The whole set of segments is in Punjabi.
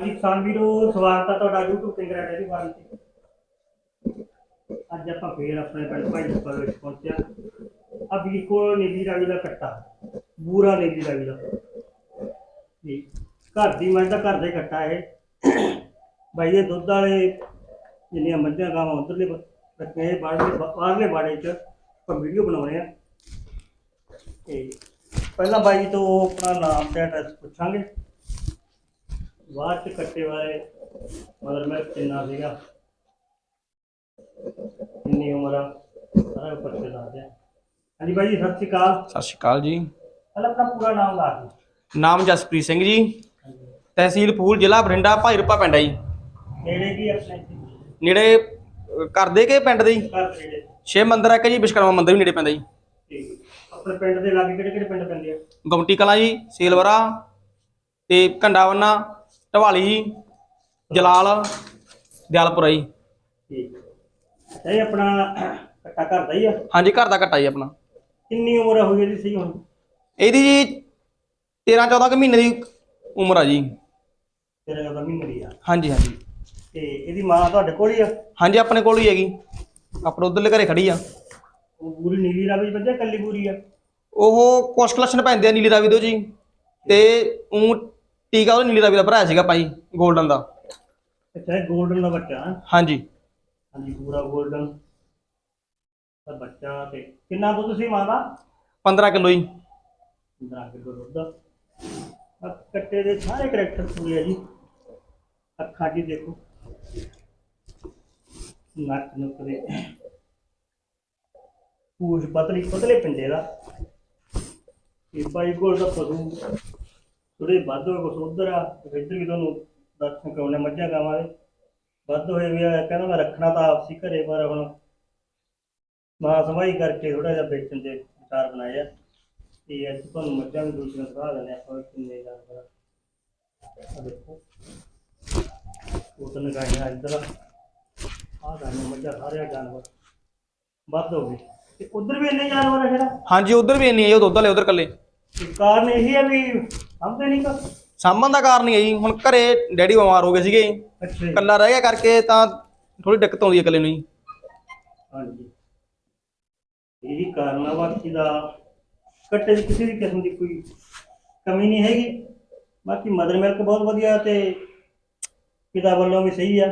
ਹਾਂਜੀ, ਕਿਸਾਨ ਵੀਰੋ, ਸਵਾਗਤ ਹੈ ਤੁਹਾਡਾ YouTube ਕਿੰਗਰਾ ਡੇਰੀ ਫਾਰਮ ਤੇ। ਅੱਜ ਆਪਾਂ ਫੇਰ ਆਪਣੇ ਪਿੰਡ ਭਾਈ ਦੇ ਵਿੱਚ ਪਹੁੰਚਿਆ। ਆ ਵੀਰ ਕੋਲ ਨੀਲੀ ਰਾਵੀ ਦਾ ਕੱਟਾ, ਬੂਰਾ ਨੀਲੀ ਰਾਵੀ ਦਾ। ਜੀ ਘਰ ਦੀ ਮੱਝ ਦਾ ਘਰ ਦੇ ਕੱਟਾ ਇਹ। ਬਾਈ ਇਹ ਦੁੱਧ ਵਾਲੇ ਜਿੰਨੀਆਂ ਮੱਝਾਂ ਗਾਵਾਂ ਉਧਰਲੇ ਰੱਖੇ ਬਾਹਰਲੇ ਬਾਹਰਲੇ ਬਾੜੇ 'ਚ ਆਪਾਂ ਵੀਡੀਓ ਬਣਾਉਣੇ ਆ। ਤੇ ਪਹਿਲਾਂ ਬਾਈ ਤੋਂ ਆਪਣਾ ਨਾਮ ਤੇ ਐਡਰੈਸ ਪੁੱਛਾਂਗੇ। ਬਾਅਦ ਚ ਕੱਟੇ ਵਾਲੇ ਮਦਰ ਮੈਂ ਕਿੰਨਾ ਸੀਗਾ। ਕਿੰਨੀ ਉਮਰ ਆ ਸਾਰਾ ਪੱਕੇ ਦੱਸ ਦਿਆ। ਹਾਂਜੀ ਬਾਈ ਜੀ ਸਤਿ ਸ਼੍ਰੀ ਅਕਾਲ। ਸਤਿ ਸ਼੍ਰੀ ਅਕਾਲ ਜੀ। ਪਹਿਲਾਂ ਆਪਣਾ ਪੂਰਾ ਨਾਮ ਲਾ ਦਿਓ। ਨਾਮ ਜਸਪ੍ਰੀਤ ਸਿੰਘ ਜੀ। ਤਹਿਸੀਲ ਫੂਲ ਜ਼ਿਲ੍ਹਾ ਬਠਿੰਡਾ ਭਾਈ ਰੂਪਾ ਪਿੰਡ ਹੈ ਜੀ। ਨੇੜੇ ਕੀ ਆਪਣੇ? ਇੱਥੇ? ਨੇੜੇ ਅਹ, ਕਰਦੇ ਕੇ ਪਿੰਡ ਦੇ ਜੀ? ਘਰ ਨੇੜੇ। ਸ਼ਿਵ ਮੰਦਿਰ ਹੈ ਕਿ ਜੀ ਵਿਸ਼ਕਰਮਾ ਮੰਦਿਰ ਵੀ ਨੇੜੇ ਪੈਂਦਾ ਜੀ। ਠੀਕ ਆਪਣੇ ਪਿੰਡ ਦੇ ਲਾਗੇ ਕਿਹੜੇ ਕਿਹੜੇ ਪਿੰਡ ਪੈਂਦੇ ਆ? ਗਮਟੀ ਕਲਾਂ ਜੀ ਸੇਲਵਰਾ ਤੇ ਕੰਡਾਵੰਨਾ ਢਵਾਲੀ ਜੀ ਜਲਾਲ ਦਿਆਲਪੁਰਾ ਜੀ ਠੀਕ ਇਹ ਆਪਣਾ ਕੱਟਾ ਘਰ ਦਾ ਹੀ ਆ? ਹਾਂਜੀ ਘਰ ਦਾ ਜੀ ਆਪਣਾ। ਕਿੰਨੀ ਉਮਰ ਹੋਈ ਇਹਦੀ ਸਹੀ ਹੁਣ? ਇਹਦੀ ਜੀ 13 14 ਕੁ ਮਹੀਨੇ ਦੀ ਉਮਰ ਆ ਜੀ। ਤੇਰੇ ਦਾ ਮਹੀਨੇ ਦੀ ਆ। ਹਾਂਜੀ ਹਾਂਜੀ। ਤੇ ਇਹਦੀ ਮਾਂ ਤੁਹਾਡੇ ਕੋਲ ਹੀ ਆ? ਹਾਂਜੀ ਆਪਣੇ ਕੋਲ ਹੀ ਹੈਗੀ। ਆਪਣੇ ਉਧਰਲੇ ਘਰੇ ਖੜੀ ਆ। ਉਹ ਪੂਰੀ ਨੀਲੀ ਰਾਵੀ ਵੱਜਾ ਕੱਲੀ ਪੂਰੀ ਆ? ਉਹ ਕੁਛ ਕਲੈਕਸ਼ਨ ਪੈਂਦੇ ਆ ਨੀਲੀ ਰਾਵੀ ਤੋਂ ਜੀ। ਤੇ ਉਹ ਟੀਕਾ ਉਹ ਨੀਲੀ ਰਾਵੀ ਦਾ ਭਰਾ ਸੀਗਾ ਭਾਈ 골ਡਨ ਦਾ। ਅੱਛਾ ਇਹ 골ਡਨ ਦਾ ਬੱਚਾ ਹੈ। ਹਾਂਜੀ। ਹਾਂਜੀ ਪੂਰਾ 골ਡਨ ਤਾਂ ਬੱਚਾ ਤੇ ਕਿੰਨਾ ਦੁੱਧ ਸੀ ਮਾਂ ਦਾ? 15 ਕਿਲੋ ਹੀ 15 ਕਿਲੋ ਦੁੱਧ। ਆ ਕੱਟੇ ਦੇ ਸਾਰੇ ਕਰੈਕਟਰ ਪੂਰੇ ਆ ਜੀ। ਅੱਖਾਂ ਜੀ ਦੇਖੋ। ਨੱਕ ਨੁੱਕ ਦੇ ਪੂਛ ਪਤਲੀ ਪਤਲੇ ਪਿੰਡੇ ਦਾ। ਇਹ ਬਾਈ ਕੋਲ ਦਾ ਪਸ਼ੂ ਥੋੜੇ ਵੱਧ ਹੋਏ ਕੁਛ ਉਧਰ ਆ, ਤੇ ਇੱਧਰ ਵੀ ਤੁਹਾਨੂੰ ਦਰਸ਼ਨ ਕਰਾਉਣੇ ਮੱਝਾਂ ਗਾਵਾਂ ਦੇ। ਵੱਧ ਹੋਏ ਵੀ ਆ, ਕਹਿੰਦਾ ਮੈਂ ਰੱਖਣਾ ਤਾਂ ਆਪਸੀ ਘਰੇ, ਪਰ ਹੁਣ ਮਾਂ ਸਮਾਈ ਕਰਕੇ ਥੋੜਾ ਜਿਹਾ ਵੇਚਣ ਦੇ ਵਿਚਾਰ ਬਣਾਏ ਆ। ਤੇ ਅੱਜ ਤੁਹਾਨੂੰ ਮੱਝਾਂ ਵੀ ਦੂਸਰੀਆਂ ਦਿਖਾ ਦਿੰਦੇ ਆਪਾਂ ਕਿੰਨੇ ਜਾਨਵਰ ਆ। ਦੇਖੋ। ਉਹ ਤਾਂ ਲਗਾਈਆਂ ਇੱਧਰ ਆ। ਗਾਈਆਂ, ਮੱਝਾਂ ਸਾਰੇ ਜਾਨਵਰ। ਵੱਧ ਹੋ ਗਏ। ਤੇ ਉਧਰ ਵੀ ਇੰਨੇ ਜਾਨਵਰ ਆ ਜਿਹੜਾ? ਹਾਂਜੀ, ਉਧਰ ਵੀ ਇੰਨੀ ਹੈ ਉਹ ਦੁੱਧ ਵਾਲੇ, ਉਧਰ ਕੱਲੇ ਕਾਰਨ ਇਹੀ ਹੈ ਵੀ ਸਮਝਦੇ ਨਹੀਂ ਕਾ ਸਾਂਭਣ ਦਾ ਕਾਰਨ ਹੀ ਹੈ ਜੀ। ਹੁਣ ਘਰੇ ਡੈਡੀ ਬਿਮਾਰ ਹੋ ਗਏ ਸੀਗੇ। ਅੱਛਾ ਜੀ। ਰਹਿ ਗਿਆ ਕਰਕੇ ਤਾਂ ਥੋੜੀ ਦਿੱਕਤ ਆਉਂਦੀ ਹੈ ਇਕੱਲੇ ਨੂੰ ਜੀ। ਹਾਂਜੀ। ਇਹੀ ਕਾਰਨ ਆ ਬਾਕੀ ਦਾ ਕੱਟੇ ਦੀ ਕਿਸੇ ਵੀ ਕਿਸਮ ਦੀ ਕੋਈ ਕਮੀ ਨਹੀਂ ਹੈਗੀ। ਬਾਕੀ ਮਦਰ ਮਿਲਕ ਬਹੁਤ ਵਧੀਆ ਤੇ ਪਿਤਾ ਵੱਲੋਂ ਵੀ ਸਹੀ ਆ।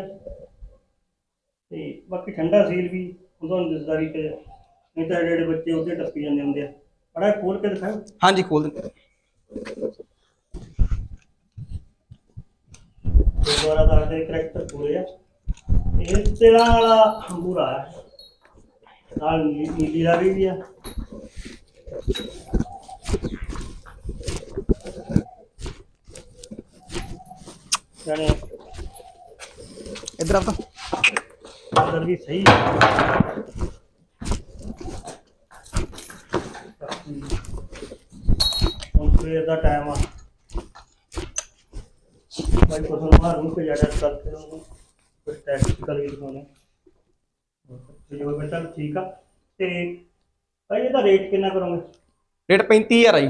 ਤੇ ਬਾਕੀ ਠੰਡਾ ਸੀਲ ਵੀ ਉਹਨਾਂ ਨੂੰ ਦਿਸਦਾ ਵੀ ਤੇ ਨਹੀਂ ਤਾਂ ਜਿਹੜੇ ਬੱਚੇ ਉਹਦੇ ਟੱਪੀ ਜਾਂਦੇ ਹੁੰਦੇ ਆ। ਬੜਾ ਖੋਲ ਕੇ ਦਿਖਾਓ ਹਾਂਜੀ ਖੋਲ ਦਿੰਦੇ ਗੁਰਦੁਆਰਾ ਦਾ ਦੇ ਕਰੈਕਟਰ ਪੂਰੇ ਆ ਇਹ ਤੇਰਾ ਵਾਲਾ ਪੂਰਾ ਹੈ ਨਾਲ ਨੀ- ਨੀਲੀ ਰਾਵੀ ਵੀ ਆ ਜਾਨੇ ਇੱਧਰ ਆ ਤਾਂ ਅੰਦਰ ਵੀ ਸਹੀ ਹੈ ਬਾਕੀ ਹੁਣ ਸਵੇਰ ਦਾ ਟਾਈਮ ਆ। ਕੋਲ ਨੂੰ ਬਾਹਰ ਨੂੰ ਕੋਈ ਆਡਾ ਕਰਕੇ ਉਹਨੂੰ ਕੁਝ ਟੈਕਨੀਕਲ ਵੀ ਦਿਖਾਉਣੇ। ਤੇ ਜੋ ਬੇਟਾ ਠੀਕ ਆ? ਤੇ ਭਾਈ ਇਹਦਾ ਰੇਟ ਕਿੰਨਾ ਕਰੋਗੇ? ਰੇਟ 35000 ਆ ਜੀ।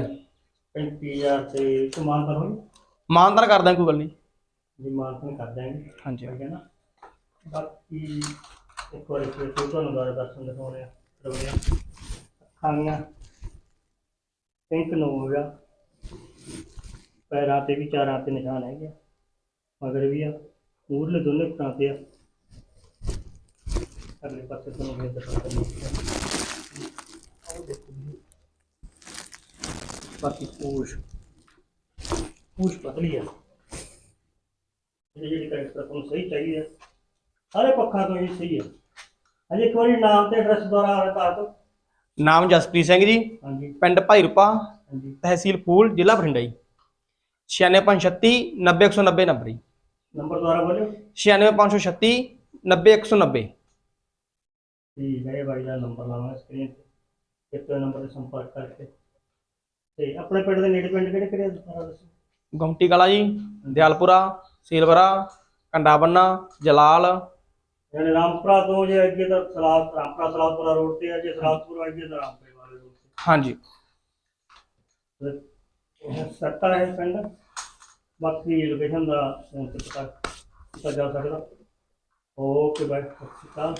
35000 ਤੇ ਸਮਾਨ ਕਰੋਗੇ ਮਾਨਦਾਰ ਕਰਦਾ ਕੋਈ ਗੱਲ ਨਹੀਂ। ਜੀ ਮਾਰਕਨ ਕਰ ਦਾਂਗੇ ਹਾਂਜੀ। ਠੀਕ ਹੈ ਨਾ? ਬਾਕੀ ਇੱਕ ਵਾਰੀ ਫਿਰ ਤੁਹਾਨੂੰ ਦੁਆਰਾ ਦਰਸ਼ਨ ਦਿਖਾਉਣੇ ਆ ਰਵਿਆ ਖਾਣੀਆਂ। ਪਿੰਕ ਨੂੰ ਹੋ ਗਿਆ। ਪੈਰਾਂ ਤੇ ਵੀ ਚਾਰਾਂ ਤੇ ਨਿਸ਼ਾਨ ਹੈਗੇ ਆ। ਮਗਰ ਵੀ ਆ ਮੂਰਲੇ ਦੋਨੇ ਪੁਰਾਂ ਤੇ ਆ। ਅਗਲੇ ਪਾਸੇ ਤੁਹਾਨੂੰ ਵੀ ਦਿਖਾ ਦਿੰਦੇ ਦੇਖੋ ਜੀ। ਬਾਕੀ ਪੂਛ। ਪੂਛ ਪਤਲੀ ਆ। ਜਿਹੜੀ ਜਿਹੜੀ ਕਰੈਕਟਰ ਤੁਹਾਨੂੰ ਸਹੀ ਚਾਹੀਦੀ ਹੈ ਸਾਰੇ ਪੱਖਾਂ ਤੋਂ ਇਹ ਸਹੀ ਹੈ ਹਾਂਜੀ ਇੱਕ ਵਾਰੀ ਨਾਮ ਤੇ ਐਡਰੈਸ ਦੁਆਰਾ ਬਤਾ ਦਿਓ। ਨਾਮ ਜਸਪ੍ਰੀਤ ਸਿੰਘ ਜੀ। ਹਾਂਜੀ। ਪਿੰਡ ਭਾਈ ਰੂਪਾ। ਹਾਂਜੀ। ਤਹਿਸੀਲ ਫੂਲ ਜ਼ਿਲ੍ਹਾ ਬਠਿੰਡਾ ਜੀ। 96536 90190 ਨੰਬਰ ਜੀ ਨੰਬਰ। ਦੁਆਰਾ ਬੋਲਿਓ। 96536 90190 ਠੀਕ ਹੈ ਇਹ ਬਾਈ ਦਾ ਨੰਬਰ ਲਾਵਾਂਗੇ ਸਕਰੀਨ ਤੇ। ਇਸ ਨੰਬਰ ਤੇ ਸੰਪਰਕ ਕਰਕੇ। ਤੇ ਆਪਣੇ ਪਿੰਡ ਦੇ ਨੇੜੇ ਪਿੰਡ ਕਿਹੜੇ ਕਿਹੜੇ ਆ? ਸਾਰਾ ਦੱਸੋ। ਗਮਟੀ ਕਲਾ ਜੀ ਦਿਆਲਪੁਰਾ ਸੇਲਵਰਾ ਕੰਡਾਬੰਨਾ ਜਲਾਲ। ਯਾਨੀ ਰਾਮਪੁਰਾ ਤੋਂ ਜੇ ਅੱਗੇ ਤਾਂ ਸਲਾਦ ਰਾਮਪੁਰਾ ਸਲਾਦਪੁਰਾ ਰੋਡ ਤੇ ਆ ਜੇ ਸਲਾਦਪੁਰ ਅੱਗੇ ਤਾਂ ਰਾਮਪੁਰੇ ਵਾਲੇ ਰੋਡ ਹਾਂਜੀ। ਤੇ ਇਹ ਸੱਤਾ ਹੈ ਪਿੰਡ। ਬਾਕੀ ਲੋਕੇਸ਼ਨ ਦਾ ਫੋਨ ਤੇ ਪਤਾ ਕੀਤਾ ਜਾ ਸਕਦਾ। ਓਕੇ ਬਾਈ ਸਤਿ ਸ਼੍ਰੀ ਅਕਾਲ।